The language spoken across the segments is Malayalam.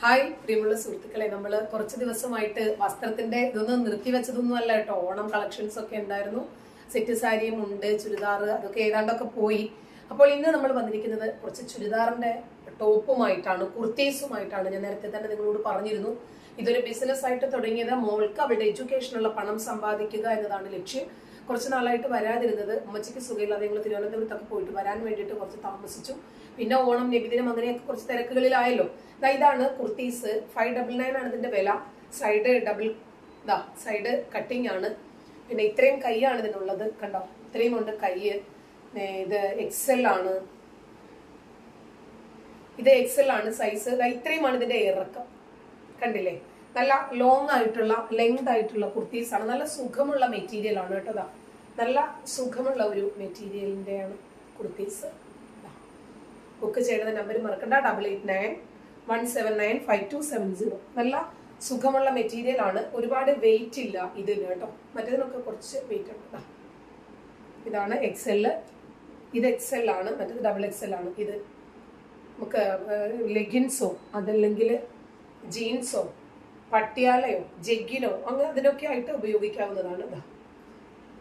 ഹായ് പ്രിയമുള്ള സുഹൃത്തുക്കളെ. നമ്മൾ കുറച്ച് ദിവസമായിട്ട് വസ്ത്രത്തിന്റെ ഇതൊന്നും നിർത്തിവെച്ചതൊന്നും അല്ല കേട്ടോ. ഓണം കളക്ഷൻസ് ഒക്കെ ഉണ്ടായിരുന്നു. സെറ്റ് സാരിയും ഉണ്ട് ചുരിദാർ അതൊക്കെ ഏതാണ്ടൊക്കെ പോയി. അപ്പോൾ ഇന്ന് നമ്മൾ വന്നിരിക്കുന്നത് കുറച്ച് ചുരിദാറിന്റെ ടോപ്പുമായിട്ടാണ് കുർത്തീസുമായിട്ടാണ്. ഞാൻ നേരത്തെ തന്നെ നിങ്ങളോട് പറഞ്ഞിരുന്നു. ഇതൊരു ബിസിനസ് ആയിട്ട് തുടങ്ങിയത് മോൾക്ക് അവളുടെ എഡ്യൂക്കേഷനുള്ള പണം സമ്പാദിക്കുക എന്നതാണ് ലക്ഷ്യം. കുറച്ച് നാളായിട്ട് വരാതിരുന്നത് ഉമ്മച്ചിക്ക് സുഖമില്ലാതെ ഞങ്ങൾ തിരുവനന്തപുരത്തൊക്കെ പോയിട്ട് വരാൻ വേണ്ടിയിട്ട് കുറച്ച് താമസിച്ചു. പിന്നെ ഓണം നബിദിനം അങ്ങനെയൊക്കെ കുറച്ച് തിരക്കുകളിലായല്ലോ. ഇതാണ് കുർത്തീസ്. ഫൈവ് ഡബിൾ നയൻ ആണ് ഇതിന്റെ വില. സൈഡ് ഡബിൾ ഇതാ സൈഡ് കട്ടിംഗ് ആണ്. പിന്നെ ഇത്രയും കൈയാണ് ഇതിനുള്ളത്. കണ്ടോ? ഇത്രയും ഉണ്ട് കൈ. ഇത് എക്സൽ ആണ്. ഇത് എക്സൽ ആണ് സൈസ് ഇത്രയുമാണ് ഇതിന്റെ ഇറക്കം. കണ്ടില്ലേ? നല്ല ലോങ് ആയിട്ടുള്ള ലെങ്ത് ആയിട്ടുള്ള കുർത്തീസ് ആണ് നല്ല സുഖമുള്ള മെറ്റീരിയൽ ആണ് കേട്ടോ. നല്ല സുഖമുള്ള ഒരു മെറ്റീരിയലിന്റെയാണ് കുർത്തീസ്. ബുക്ക് ചെയ്യേണ്ട നമ്പർ മറക്കണ്ട. Double eight nine one seven nine five two seven zero നല്ല സുഖമുള്ള മെറ്റീരിയൽ ആണ്. ഒരുപാട് വെയിറ്റ് ഇല്ല ഇതിന് കേട്ടോ. മറ്റേതിനൊക്കെ കുറച്ച് വെയിറ്റ് ഉണ്ട്. ഇതാണ് എക്സെൽ ഇത് എക്സെൽ ആണ്. മറ്റേത് ഡബിൾ എക്സെൽ ആണ്. ഇത് നമുക്ക് ലെഗിൻസോ അതല്ലെങ്കിൽ ജീൻസോ പട്ടിയാലയോ ജെഗിനോ അങ്ങനെ അതിനൊക്കെ ആയിട്ട് ഉപയോഗിക്കാവുന്നതാണ്. ഇതാ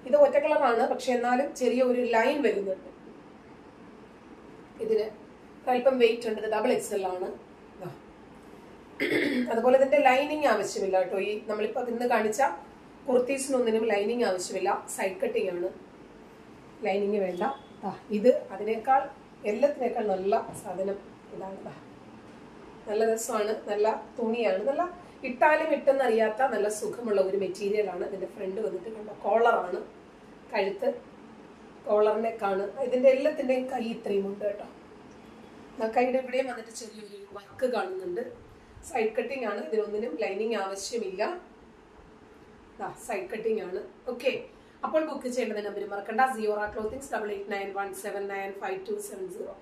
ഇത് ഒറ്റ കളറാണ് പക്ഷെ എന്നാലും ചെറിയ ഒരു ലൈൻ വരുന്നുണ്ട്. ഇതിന് അല്പം വെയിറ്റ് ഉണ്ട് ഇത് ഡബിൾ എക്സൽ ആണ്. അതുപോലെ ഇതിന്റെ ലൈനിങ് ആവശ്യമില്ല കേട്ടോ. ഈ നമ്മളിപ്പോ ഇന്ന് കാണിച്ച കുർത്തീസിനൊന്നിനും ലൈനിങ് ആവശ്യമില്ല. സൈഡ് കട്ടിങ് ആണ്. ലൈനിങ് വേണ്ട. ഇത് അതിനേക്കാൾ എല്ലാത്തിനേക്കാൾ നല്ല സാധനം ഇതാണ്. നല്ല രസമാണ് നല്ല തുണിയാണ്. നല്ല ഇട്ടാലും ഇട്ടെന്നറിയാത്ത നല്ല സുഖമുള്ള ഒരു മെറ്റീരിയൽ ആണ്. ഇതിന്റെ ഫ്രണ്ട് വന്നിട്ട് കണ്ട? കോളറാണ് കഴുത്ത് കോളറിനെ കാണ് ഇതിന്റെ എല്ലാത്തിന്റെയും കൈ ഇത്രയും ഉണ്ട് കേട്ടോ. കൈയുടെ ഇവിടെയും വന്നിട്ട് ചെറിയൊരു വർക്ക് കാണുന്നുണ്ട്. സൈഡ് കട്ടിംഗ് ആണ്. ഇതിനൊന്നിനും ലൈനിങ് ആവശ്യമില്ല. സൈഡ് കട്ടിംഗ് ആണ്. ഓക്കെ അപ്പോൾ ബുക്ക് ചെയ്യേണ്ടത് നമ്പർ മറക്കണ്ട. Ziora clothings double eight nine one seven nine five two seven zero